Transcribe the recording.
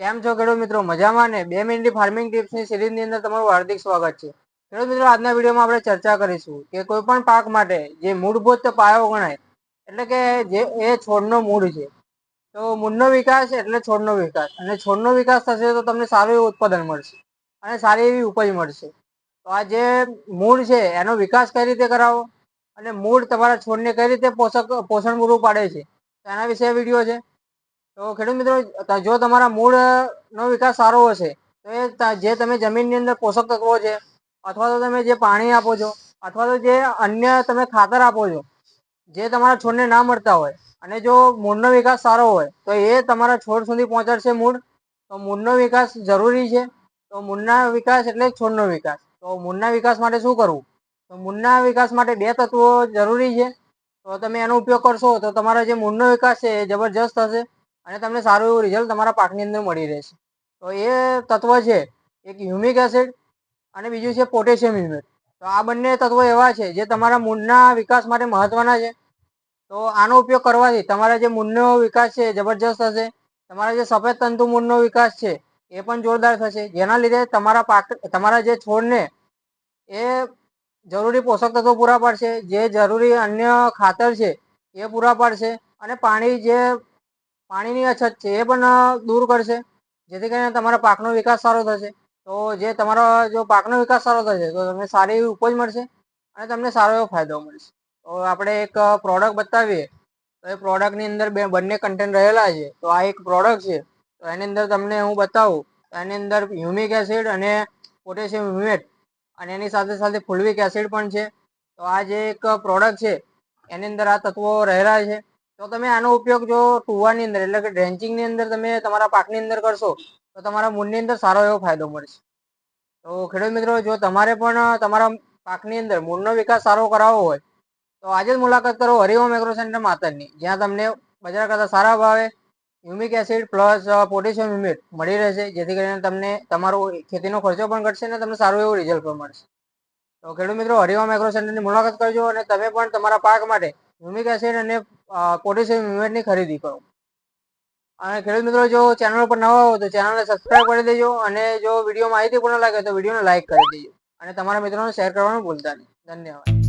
કેમ છો ખેડૂત મિત્રો? મજામાં ને? બે મિનિટની ફાર્મિંગ ટિપ્સની સિરીઝની અંદર તમારું હાર્દિક સ્વાગત છે. ખેડૂત મિત્રો, આજના વિડીયોમાં આપણે ચર્ચા કરીશું કે કોઈ પણ પાક માટે જે મૂળભૂત પાયો ગણાય, એટલે કે જે એ છોડનો મૂળ છે. તો મૂળનો વિકાસ એટલે છોડનો વિકાસ. અને છોડનો વિકાસ થશે તો તમને સારું એવું ઉત્પાદન મળશે અને સારી એવી ઉપજ મળશે. તો આ જે મૂળ છે, એનો વિકાસ કઈ રીતે કરાવો? અને મૂળ તમારા છોડને કઈ રીતે પોષક પોષણ પૂરું પાડે છે? એના વિશે વીડિયો છે. તો ખેડૂત મિત્રો જો તમારા મૂળનો વિકાસ સારો હશે તો એ જે તમે જમીનની અંદર પોષક તત્વો છે, અથવા તો તમે જે પાણી આપો છો, અથવા તો જે અન્ય તમે ખાતર આપો છો, જે તમારા છોડને ના મળતા હોય, અને જો મૂળનો વિકાસ સારો હોય, તો એ તમારા છોડ સુધી પહોંચાડશે મૂળ. તો મૂળનો વિકાસ જરૂરી છે, તો મૂળના વિકાસ એટલે છોડનો વિકાસ. તો મૂળના વિકાસ માટે શું કરવું? તો મૂળના વિકાસ માટે બે તત્વો જરૂરી છે. તો તમે એનો ઉપયોગ કરશો, તો તમારા જે મૂળનો વિકાસ છે, એ જબરજસ્ત થશે અને તમને સારું એવું રિઝલ્ટ તમારા પાકની અંદર મળી રહેશે. તો એ તત્વ છે, એક હ્યુમિક એસિડ અને બીજું છે પોટેશિયમ હ્યુમેટ તો આ બંને તત્વો એવા છે જે તમારા મૂળના વિકાસ માટે મહત્વના છે. તો આનો ઉપયોગ કરવાથી તમારા જે મૂળનો વિકાસ છે જબરજસ્ત થશે તમારા જે સફેદ તંતુ મૂળનો વિકાસ છે એ પણ જોરદાર થશે. જેના લીધે તમારા પાક, તમારા જે છોડને એ જરૂરી પોષક તત્વો પૂરા પાડશે. જે જરૂરી અન્ય ખાતર છે એ પૂરા પાડશે. અને પાણી જે પાણીની અછત છે એ પણ દૂર કરશે. જેથી કરીને તમારા પાકનો વિકાસ સારો થશે. તો જે તમારો, જો પાકનો વિકાસ સારો થશે, તો તમને સારી એવી ઉપજ મળશે અને તમને સારો એવો ફાયદો મળશે. તો આપણે એક પ્રોડક્ટ બતાવીએ. તો એ પ્રોડક્ટની અંદર બે, બંને કન્ટેન્ટ રહેલા છે. તો આ એક પ્રોડક્ટ છે. તો એની અંદર તમને હું બતાવું. તો એની અંદર હ્યુમિક એસિડ અને પોટેશિયમ હ્યુમેટ અને એની સાથે સાથે ફુલવિક એસિડ પણ છે. તો આ જે એક પ્રોડક્ટ છે, એની અંદર આ તત્વો રહેલા છે. તો તમે આનો ઉપયોગ જો ટુવાની અંદર, એટલે કે ડ્રેન્ચિંગની અંદર તમે તમારા પાકની અંદર કરશો, તો તમારા મૂળની અંદર સારો એવો ફાયદો મળશે. તો ખેડૂત મિત્રો, જો તમારે પણ તમારા પાકની અંદર મૂળનો વિકાસ સારો કરાવવો હોય, તો આજે જ મુલાકાત કરો હરિઓમ એગ્રો સેન્ટર માતરની જ્યાં તમને બજાર કરતાં સારા ભાવે humic acid plus potassium humate મળી રહેશે, જેથી કરીને તમને તમારો ખેતીનો ખર્ચો પણ ઘટશે અને તમને સારું એવું રિઝલ્ટ પણ મળશે. તો ખેડૂત મિત્રો હરિઓમ એગ્રો સેન્ટરની મુલાકાત કરજો અને તમે પણ તમારા પાક માટે હ્યુમિક એસિડ અને પોટેશિયમ હ્યુમેટની ખરીદી કરો. અને ખેડૂત મિત્રો, જો ચેનલ પર નવા હો તો ચેનલને સબસ્ક્રાઇબ કરી દેજો અને જો વીડિયો માહિતીપૂર્ણ લાગે તો વિડીયોને લાઇક કરી દેજો. અને તમારા મિત્રોને શેર કરવાનું ભૂલતા નહીં. ધન્યવાદ.